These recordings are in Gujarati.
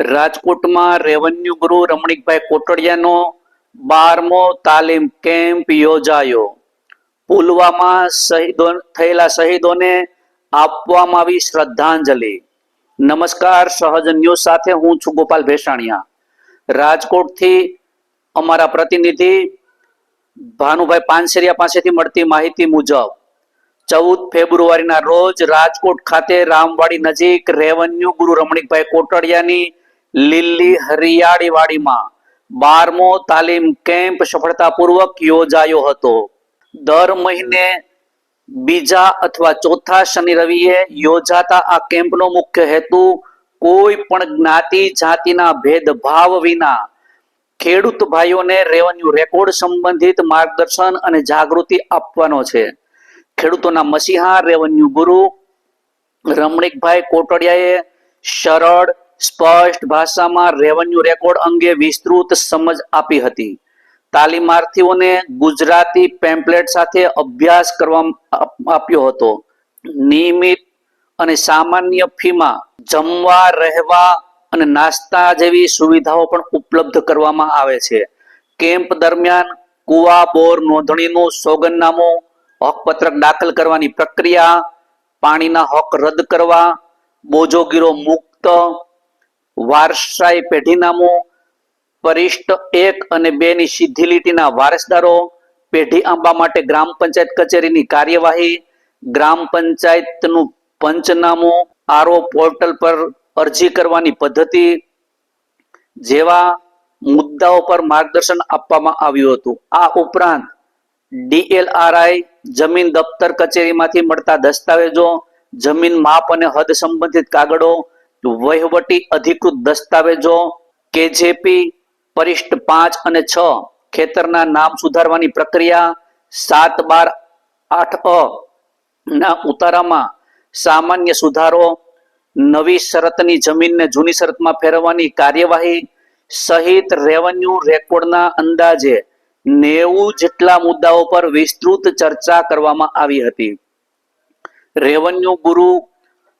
રાજકોટમાં રેવન્યુ ગુરુ રમણીકભાઈ કોટડિયાનો બારમો તાલીમ કેમ્પ યોજાયો. પુલવામા શહીદો, થયેલા શહીદોને આપવામાં આવી શ્રદ્ધાંજલિ. નમસ્કાર, સહજ ન્યૂઝ સાથે હું છું ગોપાલ ભેસાણિયા. રાજકોટથી અમારા પ્રતિનિધિ ભાનુભાઈ પાનસેરિયા પાસેથી મળતી માહિતી મુજબ, ચૌદ ફેબ્રુઆરીના રોજ રાજકોટ ખાતે રામવાડી નજીક રેવન્યુ ગુરુ રમણીકભાઈ કોટડિયાની લીલી હરિયાળી વાડીમાં બારમો તાલીમ કેમ્પ સફળતાપૂર્વક યોજાયો હતો. દર મહિને બીજા અથવા ચોથા શનિ રવિએ યોજાતા આ કેમ્પનો મુખ્ય હેતુ કોઈ પણ જ્ઞાતિ, જાતિના ભેદભાવ વિના ખેડૂત ભાઈઓને રેવન્યુ રેકોર્ડ સંબંધિત માર્ગદર્શન અને જાગૃતિ આપવાનો છે. ખેડૂતોના મસીહા રેવન્યુ ગુરુ રમણીકભાઈ કોટડિયાએ સરળ સ્પષ્ટ ભાષામાં રેવન્યુ રેકોર્ડ અંગે વિસ્તૃત સમજ આપી હતી. તાલીમાર્થીઓને ગુજરાતી પેમ્પલેટ સાથે અભ્યાસ કરવા આપ્યો હતો. નિયમિત અને સામાન્ય ફીમાં જમવા, રહેવા અને નાસ્તા જેવી સુવિધાઓ પણ ઉપલબ્ધ કરવામાં આવે છે. કેમ્પ દરમિયાન કુવા, બોર નોંધણીનું સોગંદનામું, હકપત્રક દાખલ કરવાની પ્રક્રિયા, પાણીના હક રદ કરવા, બોજોગીરો મુક્ત વારસાઈ પેઢીનામું, પરિષ્ઠ એક અને બે ની સીધી લીટીના વારસદારો, પેઢી આંબા માટે ગ્રામ પંચાયત કચેરીની કાર્યવાહી, ગ્રામ પંચાયતનું પંચનામું આરો પોર્ટલ પર અરજી કરવાની પદ્ધતિ જેવા મુદ્દાઓ પર માર્ગદર્શન આપવામાં આવ્યું હતું. આ ઉપરાંત ડીએલઆરઆઈ, જમીન દફતર કચેરીમાંથી મળતા દસ્તાવેજો, જમીન માપ અને હદ સંબંધિત કાગળો વહીવટી અધિકૃત દસ્તાવેજો કેજેપી પરિષ્ઠ પાંચ અને છ ખેતરના નામ સુધારવાની પ્રક્રિયા સાત બાર આઠ અ ના ઉતારામાં સામાન્ય સુધારો, નવી શરતની જમીનને જૂની શરતમાં ફેરવવાની કાર્યવાહી, સહિત રેવન્યુ રેકોર્ડના અંદાજે નેવું જેટલા મુદ્દાઓ પર વિસ્તૃત ચર્ચા કરવામાં આવી હતી. રેવન્યુ ગુરુ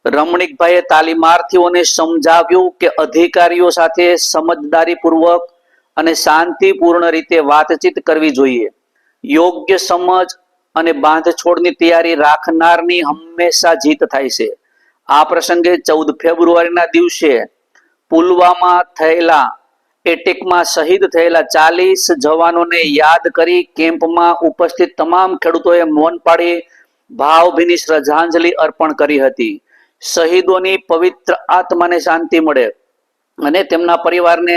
રમણીકભાઈએ તાલીમાર્થીઓને સમજાવ્યું કે અધિકારીઓ સાથે સમજદારીપૂર્વક અને શાંતિપૂર્ણ રીતે વાતચીત કરવી જોઈએ. યોગ્ય સમજ અને બાંધછોડની તૈયારી રાખનારની હંમેશા જીત થાય છે. આ પ્રસંગે ચૌદ ફેબ્રુઆરીના દિવસે પુલવામા થયેલા એટેકમાં શહીદ થયેલા ચાલીસ જવાનોને યાદ કરી કેમ્પમાં ઉપસ્થિત તમામ ખેડૂતોએ મૌન પાડી ભાવભીની શ્રદ્ધાંજલિ અર્પણ કરી હતી. શહીદોની પવિત્ર આત્માને શાંતિ મળે અને તેમના પરિવારને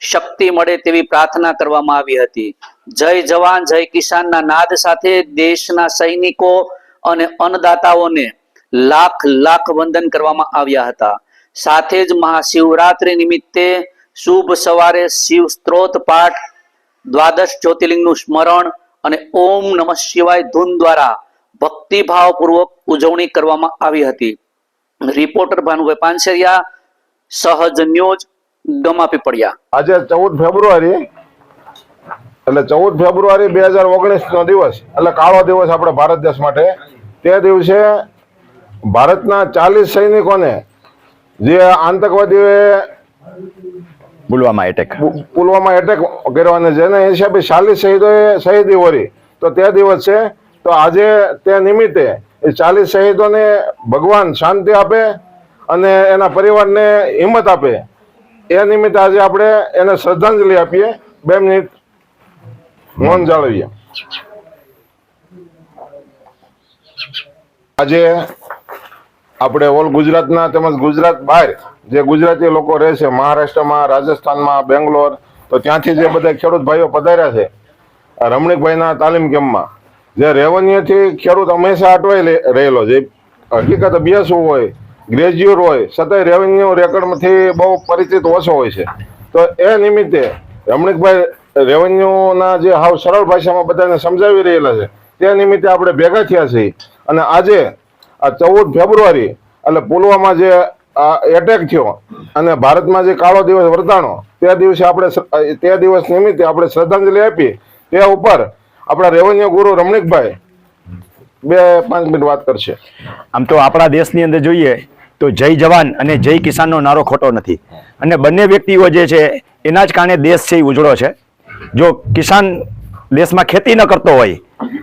શક્તિ મળે તેવી પ્રાર્થના કરવામાં આવી હતી. જય જવાન, જય કિસાનના નાદ સાથે દેશના સૈનિકો અને અન્નદાતાઓને લાખ લાખ વંદન કરવામાં આવ્યા હતા. સાથે જ મહાશિવરાત્રી નિમિત્તે શુભ સવારે શિવ સ્ત્રોત પાઠ, દ્વાદશ જ્યોતિર્લિંગનું સ્મરણ અને ઓમ નમઃ શિવાય ધૂન દ્વારા ભક્તિભાવપૂર્વક ઉજવણી કરવામાં આવી હતી. રિપોર્ટર ભાનુભાઈ પાનસેરિયા સહજ ન્યૂઝ ગમા પીપળિયા આજે ચૌદ ફેબ્રુઆરી એટલે ચૌદ ફેબ્રુઆરી બે હજાર ઓગણીસ નો દિવસ એટલે કાળો દિવસ આપણે ભારત દેશ માટે. તે દિવસે ભારતના ચાલીસ સૈનિકોને જે આતંકવાદીઓએ પુલવામા એટેક પુલવામા એટેક કર્યો અને જેને હિસાબે ચાલીસ શહીદોએ શહીદી વરી. તો તે દિવસ છે તો આજે તે નિમિત્તે એ ચાલીસ શહીદોને ભગવાન શાંતિ આપે અને એના પરિવારને હિંમત આપે. એ નિમિત્તે આજે આપણે એને શ્રદ્ધાંજલિ આપીએ. બે મિનિટ મૌન જાળવીએ. આજે આપણે ઓલ ગુજરાતના તેમજ ગુજરાત બહાર જે ગુજરાતી લોકો રહે છે, મહારાષ્ટ્રમાં, રાજસ્થાનમાં, બેંગ્લોર, તો ત્યાંથી જે બધા ખેડૂત ભાઈઓ પધાર્યા છે રમણીકભાઈના તાલીમ કેમ્પમાં જે રેવન્યુથી ખેડૂત હંમેશા અટવાઈ રહેલો છે. હકીકત અભ્યાસુ હોય, ગ્રેજ્યુએટ હોય, છતાંય રેવન્યુ રેકોર્ડમાંથી બહુ પરિચિત ઓછો હોય છે. તો એ નિમિત્તે રમણીકભાઈ રેવન્યુના જે હાવ સરળ ભાષામાં બધાને સમજાવી રહેલા છે. તે નિમિત્તે આપણે ભેગા થયા છીએ. અને આજે આ ચૌદ ફેબ્રુઆરી, એટલે પુલવામા જે એટેક થયો અને ભારતમાં જે કાળો દિવસ વર્તાણો, તે દિવસે આપણે તે દિવસ નિમિત્તે આપણે શ્રદ્ધાંજલિ આપી, તે ઉપર આપણા રેવન્યુ ગુરુ રમણીકભાઈ બે પાંચ મિનિટ વાત કરશે. આમ તો આપણા દેશની અંદર જોઈએ તો જય જવાન અને જય કિસાનનો નારો ખોટો નથી. અને બંને વ્યક્તિઓ જે છે, એના જ કારણે દેશ છે એ ઉજળો છે. જો કિસાન દેશમાં ખેતી ન કરતો હોય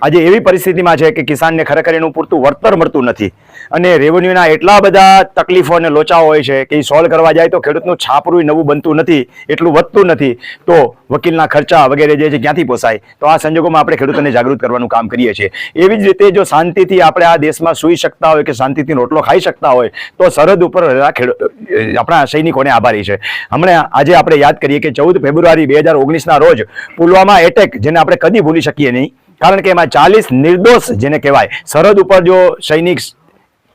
આજે એવી પરિસ્થિતિમાં છે કે કિસાનને ખરેખર એનું પૂરતું વળતર મળતું નથી. અને રેવન્યુના એટલા બધા તકલીફો અને લોચાઓ હોય છે કે એ સોલ્વ કરવા જાય તો ખેડૂતનું છાપરું નવું બનતું નથી, એટલું વધતું નથી. તો વકીલના ખર્ચા વગેરે જે છે ક્યાંથી પોસાય? તો આ સંજોગોમાં આપણે ખેડૂતોને જાગૃત કરવાનું કામ કરીએ છીએ. એવી જ રીતે જો શાંતિથી આપણે આ દેશમાં સૂઈ શકતા હોય કે શાંતિથી રોટલો ખાઈ શકતા હોય, તો સરહદ ઉપર આપણા સૈનિકોને આભારી છે. હમણાં આજે આપણે યાદ કરીએ કે ચૌદ ફેબ્રુઆરી બે હજાર ઓગણીસના રોજ પુલવામા એટેક જેને આપણે કદી ભૂલી શકીએ નહીં કારણ કે એમાં ચાલીસ નિર્દોષ જેને કહેવાય. સરહદ ઉપર જો સૈનિક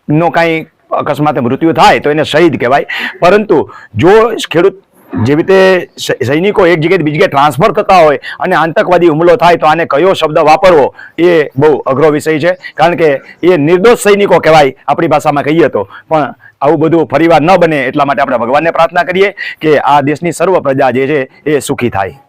નો કાંઈ અકસ્માતે મૃત્યુ થાય, તો એને શહીદ કહેવાય. પરંતુ જો ખેડૂત જેવી રીતે સૈનિકો એક જગ્યાએ બીજી જગ્યાએ ટ્રાન્સફર થતા હોય અને આતંકવાદી હુમલો થાય, તો આને કયો શબ્દ વાપરવો એ બહુ અઘરો વિષય છે. કારણ કે એ નિર્દોષ સૈનિકો કહેવાય આપણી ભાષામાં કહીએ તો. પણ આવું બધું ફરીવાર ન બને એટલા માટે આપણે ભગવાનને પ્રાર્થના કરીએ કે આ દેશની સર્વ પ્રજા જે છે એ સુખી થાય.